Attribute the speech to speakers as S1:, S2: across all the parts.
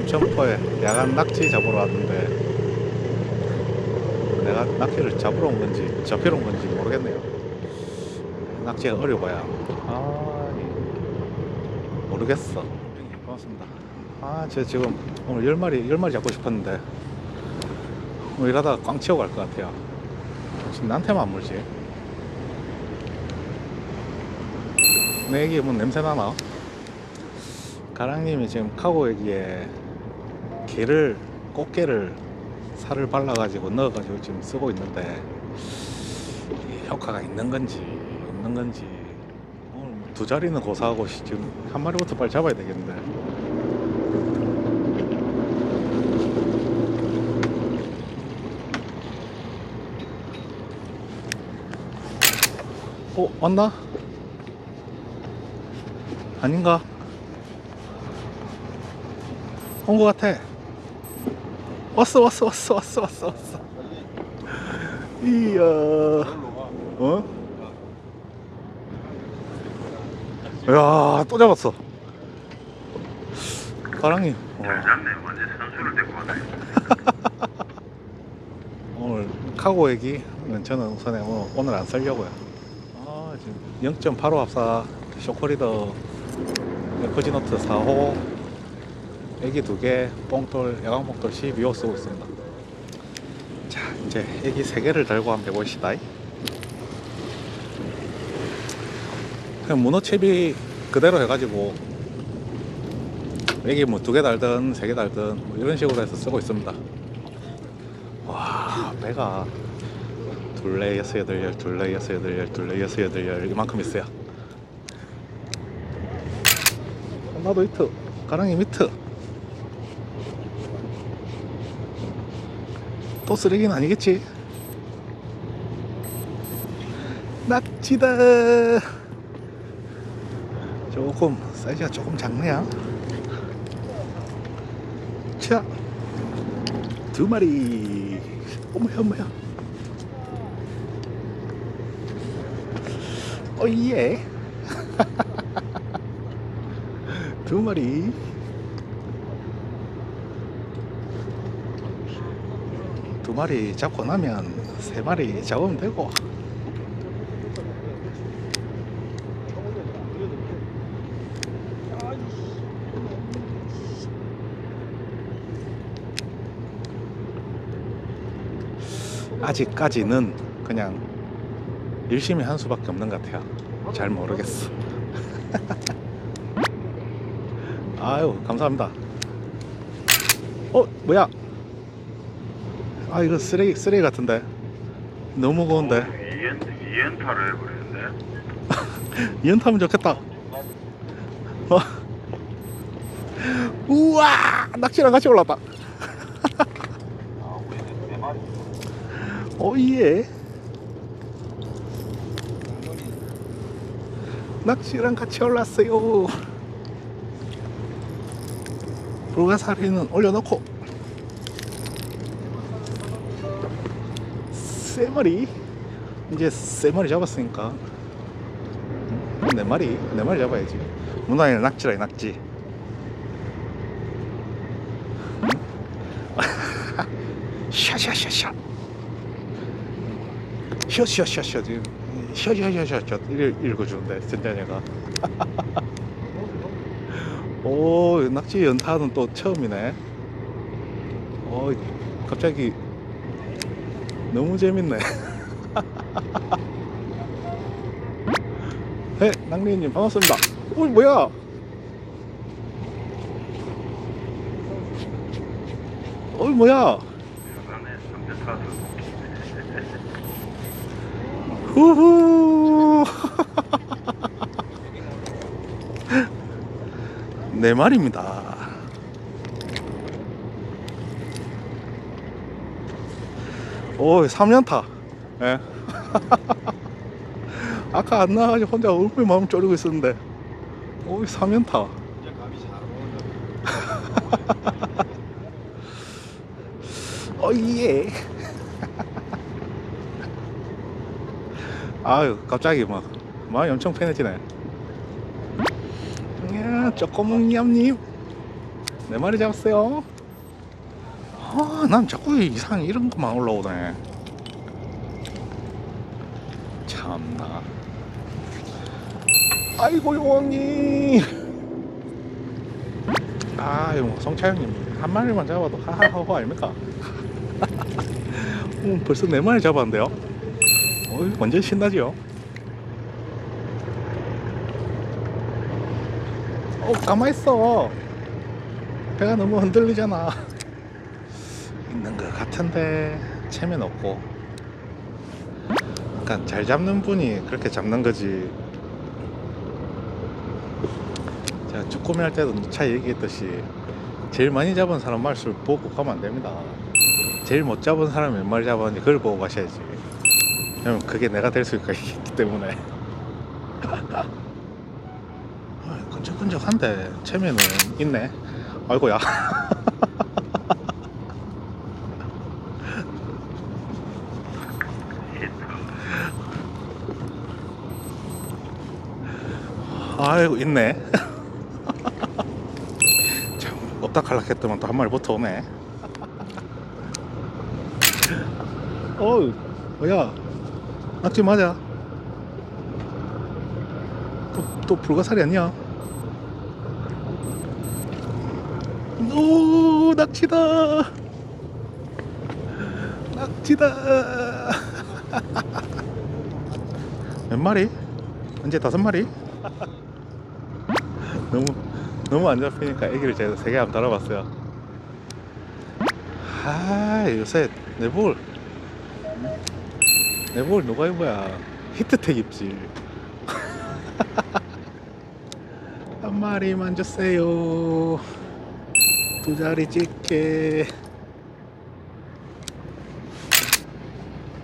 S1: 삼천포에 야간 낙지 잡으러 왔는데 내가 낙지를 잡으러 온 건지 잡히러 온 건지 모르겠네요. 낙지가 어려워야 아 이- 모르겠어. 고맙습니다. 아, 저 지금 오늘 열 마리 열 마리 잡고 싶었는데 뭐 이러다가 꽝 치고 갈 것 같아요. 지금 나한테만 안 물지. 내 얘기 뭐 냄새 나나? 가랑님이 지금 카고 여기에 게를 꽃게를 살을 발라가지고 넣어가지고 지금 쓰고 있는데 이 효과가 있는 건지 없는 건지 오늘 두 자리는 고사하고 씨, 지금 한 마리부터 빨리 잡아야 되겠는데 어 왔나? 아닌가? 온 것 같아. 왔어, 왔어, 왔어, 왔어, 왔어, 왔어. 이야. 어? 야, 또 잡았어. 가랑이. 어. 오늘 카고 얘기는 저는 우선에 오늘, 오늘 안 살려고요. 아, 지금 0.85 합사 쇼코리더 FG노트 4호 애기 두 개, 뽕돌, 야광뽕돌 12호 쓰고 있습니다. 자, 이제 애기 세 개를 달고 한번 해봅시다. 그냥 문어채비 그대로 해가지고 애기 뭐 두 개 달든 세 개 달든 뭐 이런 식으로 해서 쓰고 있습니다. 와, 배가 둘레 여섯 여덟 열, 둘레 여섯 여덟 열, 둘레 여섯 여덟 열 이만큼 있어요. 나도 히트, 가랑이 미트. 또 쓰레기는 아니겠지? 낙지다. 조금 사이즈가 조금 작네요. 자, 두 마리. 어머야 어머야. 어예. 두 마리. 마리 잡고 나면 세 마리 잡으면 되고. 아직까지는 그냥 열심히 한 수밖에 없는 것 같아요. 잘 모르겠어. 아유, 감사합니다. 어, 뭐야? 아, 이거 쓰레기, 쓰레기 같은데. 너무 무거운데.
S2: 이엔 이엔타를 해버리는데.
S1: 연타면 좋겠다. 어. 우와! 낚시랑 같이 올랐다.
S2: 아, 우리 네 마리.
S1: 오예. 낚시랑 같이 올랐어요. 불가사리는 올려놓고 세 마리 이제 세 마리 잡았으니까 음, 네 마리 네 마리 잡아야지. 문화에는 낙지라 낙지. 음? 샤샤샤샤. 셔셔셔셔 이래 읽어주는데 전자녀가 오 낙지 연타는 또 처음이네 어 갑자기 너무 재밌네 네 낭리님 반갑습니다 어 뭐야 어 뭐야. 후후 네 마리입니다. 오, 3년타. 예. 아까 안 나와가지고 혼자 얼굴 마음 졸이고 있었는데. 오, 3년타.
S2: 이제 감이 잘 오는데.
S1: 어, 예. 아유, 갑자기 막, 마음이 엄청 편해지네. 야, 조그만 냠님. 네 마리 잡았어요. 아, 난 자꾸 이상 이런 것만 올라오네. 참나. 아이고 용왕님. 아유 성차영님 한 마리만 잡아도 하하하호 아닙니까? 음, 벌써 네 마리 잡았는데요. 어이, 완전 신나지요. 어 가만 있어. 배가 너무 흔들리잖아. 있는 것 같은데 체면 없고. 그러니까 잘 잡는 분이 그렇게 잡는 거지. 제가 쭈꾸미 할 때도 누차 얘기했듯이 제일 많이 잡은 사람 말수를 보고 가면 안 됩니다. 제일 못 잡은 사람이 몇 마리 잡았는지 그걸 보고 가셔야지. 왜냐면 그게 내가 될수 있기 때문에. 아, 끈적끈적한데 체면은 있네. 아이고야. 아이고 있네. 참 없다 칼락했더만 또 한 마리 붙어 오네. 어우, 뭐야? 낙지 맞아? 또, 또 불가사리 아니야? 오, 낙지다! 낙지다! 몇 마리? 언제 다섯 마리? 너무 너무 안 잡히니까 애기를 제가 세개 한번 달아봤어요. 아 요새 내볼 내볼 누가 입어야 히트텍 입지. 한 마리만 주세요. 두 자리 찍게.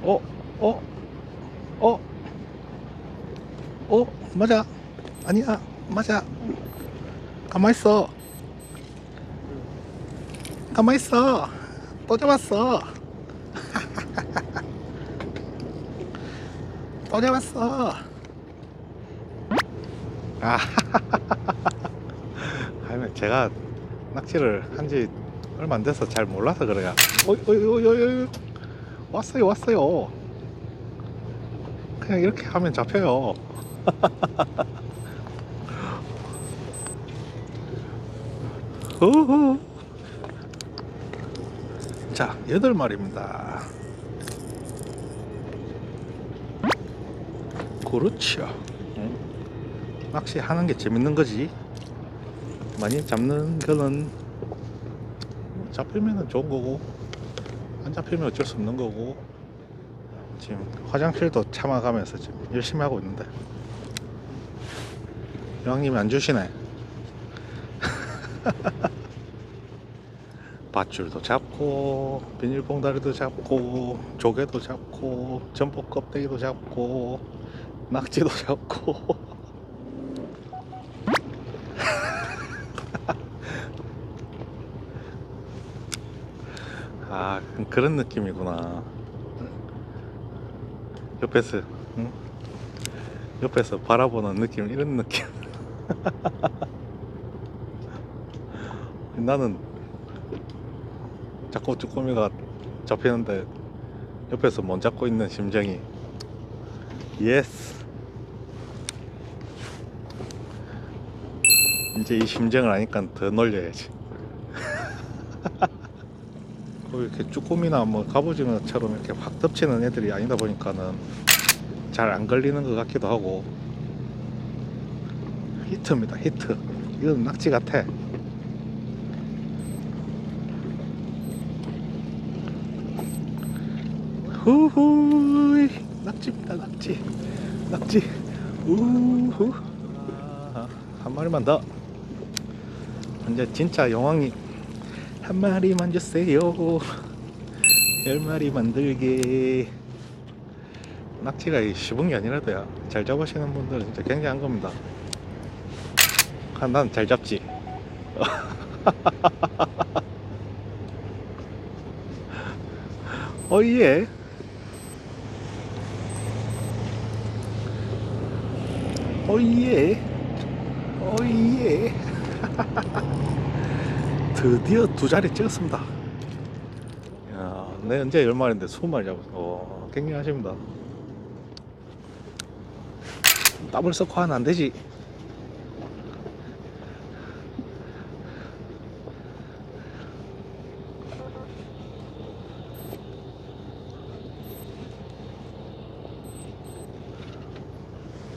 S1: 어, 어, 어, 어, 맞아. 아니야, 맞아. 가만 있어. 가만 있어. 또 잡았어. 또 잡았어. 아, 아니 제가 낚시를 한지 얼마 안 돼서 잘 몰라서 그래요. 어이, 어이, 어이, 어이. 왔어요, 왔어요. 그냥 이렇게 하면 잡혀요. 후후. 자, 여덟 마리입니다. 그렇죠. 응? 낚시 하는 게 재밌는 거지. 많이 잡는 거는 잡히면 좋은 거고, 안 잡히면 어쩔 수 없는 거고. 지금 화장실도 참아가면서 지금 열심히 하고 있는데. 여왕님이 안 주시네. 밧줄도 잡고 비닐봉다리도 잡고 조개도 잡고 전복 껍데기도 잡고 낙지도 잡고. 아 그런 느낌이구나. 옆에서 응? 옆에서 바라보는 느낌 이런 느낌 나는 자꾸 쭈꾸미가 잡히는데 옆에서 못 잡고 있는 심정이. 예스 이제 이 심정을 아니까 더 놀려야지. 뭐 이렇게 쭈꾸미나 뭐 갑오징어처럼 이렇게 확 덮치는 애들이 아니다 보니까는 잘 안 걸리는 것 같기도 하고. 히트입니다 히트. 이건 낙지 같아 후후 낙지입니다 낙지. 낙지. 우후. 아, 한 마리만 더. 이제 진짜 용왕이 한 마리만 주세요. 열 마리 만들게 낙지가 이 쉬운 게 아니라도야 잘 잡으시는 분들은 진짜 굉장한 겁니다. 아, 난잘 잡지. 어예 어예 어예 드디어 두 자리 찍었습니다. 야, 내 언제 열 마리인데 스무 마리 잡았어. 어, 굉장하십니다. 더블 서커 하면 안 되지.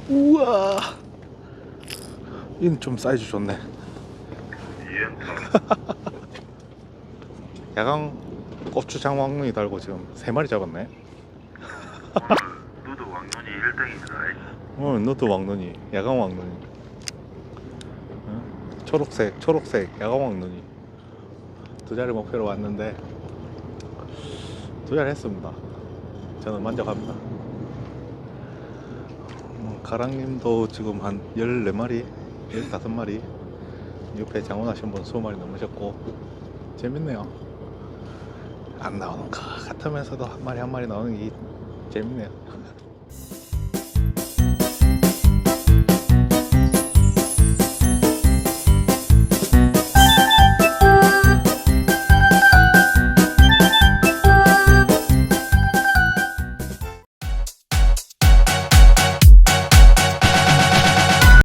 S1: 우와. 이는 좀 사이즈 좋네. 야광 고추 장왕눈이 달고 지금 세 마리 잡았네.
S2: 오늘 누드 왕눈이 1등입니다
S1: 어, 너도 왕눈이, 야광 왕눈이. 응? 초록색, 초록색, 야광 왕눈이. 두 자리 목표로 왔는데 두 자리 했습니다. 저는 만족합니다. 음, 가랑님도 지금 한 14마리, 15마리 옆에 장원하신 분 20마리 넘으셨고 재밌네요. 안 나오는 것 같으면서도 한 마리 한 마리 나오는 게 재밌네요.